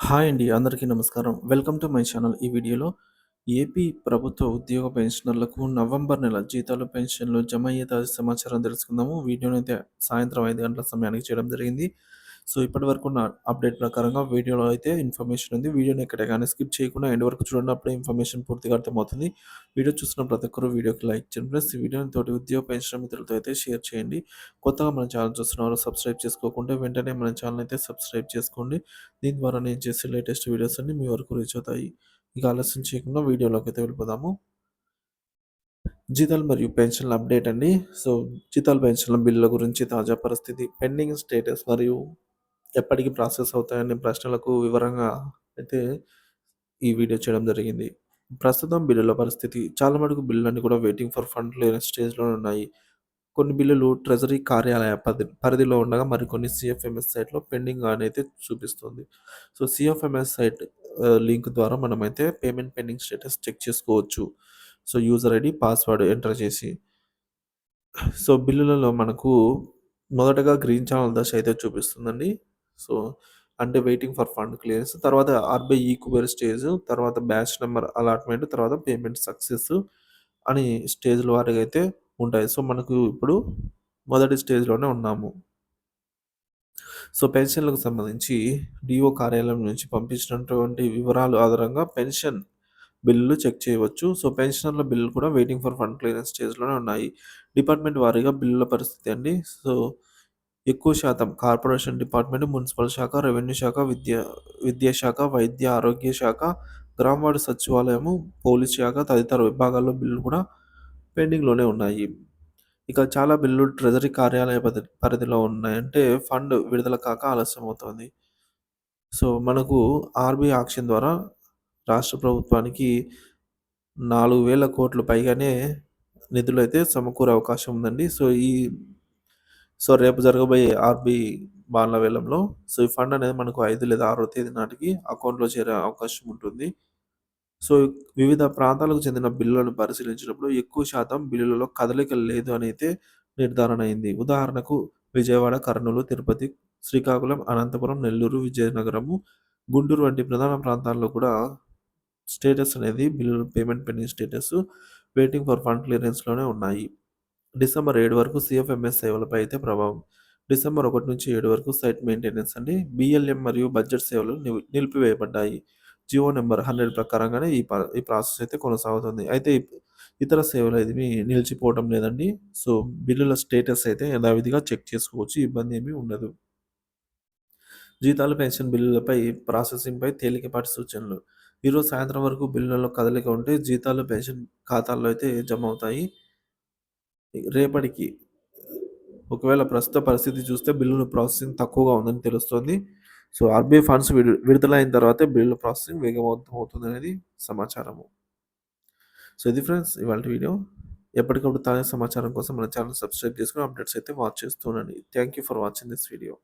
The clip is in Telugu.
హాయ్ అండి. అందరికీ నమస్కారం. Welcome to my channel. ఈ వీడియోలో ఏపీ ప్రభుత్వ ఉద్యోగ పెన్షనర్లకు నవంబర్ నెల జీతాలు, పెన్షన్లు జమ అయ్యే తాజా సమాచారం తెలుసుకుందాము. వీడియోనైతే సాయంత్రం ఐదు గంటల సమయానికి చేయడం జరిగింది. సో, ఇప్పటి వరకు ఉన్న అప్డేట్ ప్రకారంగా వీడియోలో అయితే ఇన్ఫర్మేషన్ ఉంది. వీడియోని ఎక్కడైనా స్కిప్ చేయకుండా ఎండ్ వరకు చూడండి. అప్పుడే ఇన్ఫర్మేషన్ పూర్తిగా అర్థమవుతుంది. వీడియో చూస్తున్న ప్రతి ఒక్కరు వీడియోకి లైక్ చేయండి. ప్లస్ ఈ వీడియోని తోటి ఉద్యోగ పెన్షన్ మిత్రులతో అయితే షేర్ చేయండి. కొత్తగా మన ఛానల్ చూస్తున్నవారు సబ్స్క్రైబ్ చేసుకోకుంటే వెంటనే మన ఛానల్ అయితే సబ్స్క్రైబ్ చేసుకోండి. దీని ద్వారా నేను చేసే లేటెస్ట్ వీడియోస్ అన్ని మీ వరకు రీచ్ అవుతాయి. ఇక ఆలస్యం చేయకుండా వీడియోలోకి అయితే వెళ్ళిపోదాము. జీతాలు మరియు పెన్షన్ల అప్డేట్ అండి. సో, జీతాలు, పెన్షన్ల బిల్లుల గురించి తాజా పరిస్థితి, పెండింగ్ స్టేటస్ మరియు ఎప్పటికి ప్రాసెస్ అవుతాయనే ప్రశ్నలకు వివరంగా అయితే ఈ వీడియో చేయడం జరిగింది. ప్రస్తుతం బిల్లుల పరిస్థితి చాలా మటుకు బిల్లులన్నీ కూడా వెయిటింగ్ ఫర్ ఫండ్ లేని స్టేజ్‌లోనే ఉన్నాయి. కొన్ని బిల్లులు ట్రెజరీ కార్యాలయ పరిధి పరిధిలో ఉండగా మరికొన్ని సిఎఫ్ఎంఎస్ సైట్‌లో పెండింగ్ అని అయితే చూపిస్తుంది. సో, సిఎఫ్ఎంఎస్ సైట్ లింక్ ద్వారా మనమైతే పేమెంట్ పెండింగ్ స్టేటస్ చెక్ చేసుకోవచ్చు. So, user ID password enter చేసి. సో, బిల్లులలో మనకు మొదటగా గ్రీన్ ఛానల్ దశ అయితే చూపిస్తుందండి. సో, అంటే వెయిటింగ్ ఫర్ ఫండ్ క్లియరెన్స్. తర్వాత ఆర్‌బీఐ ఈక్వర్ స్టేజ్, తర్వాత బ్యాచ్ నెంబర్ అలాట్‌మెంట్, తర్వాత పేమెంట్ సక్సెస్ అని స్టేజ్‌ల వారిగా అయితే ఉంటాయి. సో, మనకు ఇప్పుడు మొదటి స్టేజ్‌లోనే ఉన్నాము. సో, పెన్షన్‌లకు సంబంధించి డిఓ కార్యాలయం నుంచి పంపించినటువంటి వివరాలు ఆధారంగా పెన్షన్ బిల్లులు చెక్ చేయవచ్చు. సో, పెన్షనర్ల బిల్లులు కూడా వెయిటింగ్ ఫర్ ఫండ్ క్లియరెన్స్ స్టేజ్‌లోనే ఉన్నాయి. డిపార్ట్‌మెంట్ వారీగా బిల్లుల పరిస్థితి అండి. సో, ఎక్కువ శాతం కార్పొరేషన్ డిపార్ట్‌మెంట్, మున్సిపల్ శాఖ, రెవెన్యూ శాఖ, విద్యా విద్యాశాఖ, వైద్య ఆరోగ్య శాఖ, గ్రామ సచివాలయము, పోలీస్ శాఖ తదితర విభాగాల్లో బిల్లులు కూడా పెండింగ్‌లోనే ఉన్నాయి. ఇక చాలా బిల్లులు ట్రెజరీ కార్యాలయ పది పరిధిలో ఉన్నాయంటే ఫండ్ విడుదల కాక ఆలస్యం అవుతుంది సో, మనకు ఆర్‌బీఐ ఆక్షన్ ద్వారా రాష్ట్ర ప్రభుత్వానికి 4000 పైగానే నిధులైతే సమకూరే అవకాశం ఉందండి. సో, ఈ సో, రేపు జరగబోయే ఆర్బీ బాండ్ల వేలంలో సో, ఈ ఫండ్ అనేది మనకు ఐదు లేదా ఆరో తేదీ నాటికి అకౌంట్‌లో చేరే అవకాశం ఉంటుంది. సో, వివిధ ప్రాంతాలకు చెందిన బిల్లులను పరిశీలించినప్పుడు ఎక్కువ శాతం బిల్లులలో కదలిక లేదు అని అయితే నిర్ధారణ అయింది. ఉదాహరణకు విజయవాడ, కర్నూలు, తిరుపతి, శ్రీకాకుళం, అనంతపురం, నెల్లూరు, విజయనగరము, గుంటూరు వంటి ప్రధాన ప్రాంతాల్లో కూడా స్టేటస్ అనేది బిల్లులు payment pending status waiting for fund క్లియరెన్స్‌లోనే ఉన్నాయి. డిసెంబర్ ఏడు వరకు సిఎఫ్ఎంఎస్ సేవలపై అయితే ప్రభావం. డిసెంబర్ ఒకటి నుంచి ఏడు వరకు సైట్ మెయింటెనెన్స్ అండి. బిఎల్ఎం మరియు బడ్జెట్ సేవలు నిలిపివేయబడ్డాయి. జియో నెంబర్ హండ్రెడ్ ప్రకారంగానే ఈ ఈ ప్రాసెస్ అయితే కొనసాగుతుంది. అయితే ఇతర సేవలు అయితే నిలిచిపోవడం లేదండి. సో, బిల్లుల స్టేటస్ అయితే యథావిధిగా చెక్ చేసుకోవచ్చు. ఇబ్బంది ఏమీ ఉండదు. జీతాలు, పెన్షన్ బిల్లులపై ప్రాసెసింగ్‌పై తేలికపాటి సూచనలు. ఈరోజు సాయంత్రం వరకు బిల్లులలో కదలిక ఉంటే జీతాలు, పెన్షన్ ఖాతాల్లో అయితే జమ అవుతాయి. రేపటికి ఒకవేళ ప్రస్తుత పరిస్థితి చూస్తే బిల్లుల ప్రాసెసింగ్ తక్కువగా ఉందని తెలుస్తోంది. సో, ఆర్‌బీఐ ఫండ్స్ విడు విడుదలైన తర్వాతే బిల్లుల ప్రాసెసింగ్ వేగవంతం అవుతుందనేది సమాచారము. సో, ఇది ఫ్రెండ్స్ ఇవాళ వీడియో. ఎప్పటికప్పుడు తాజా సమాచారం కోసం మన ఛానల్ సబ్స్క్రైబ్ చేసుకొని అప్డేట్స్ అయితే వాచ్ చేస్తూ ఉండండి. Thank you for watching this video.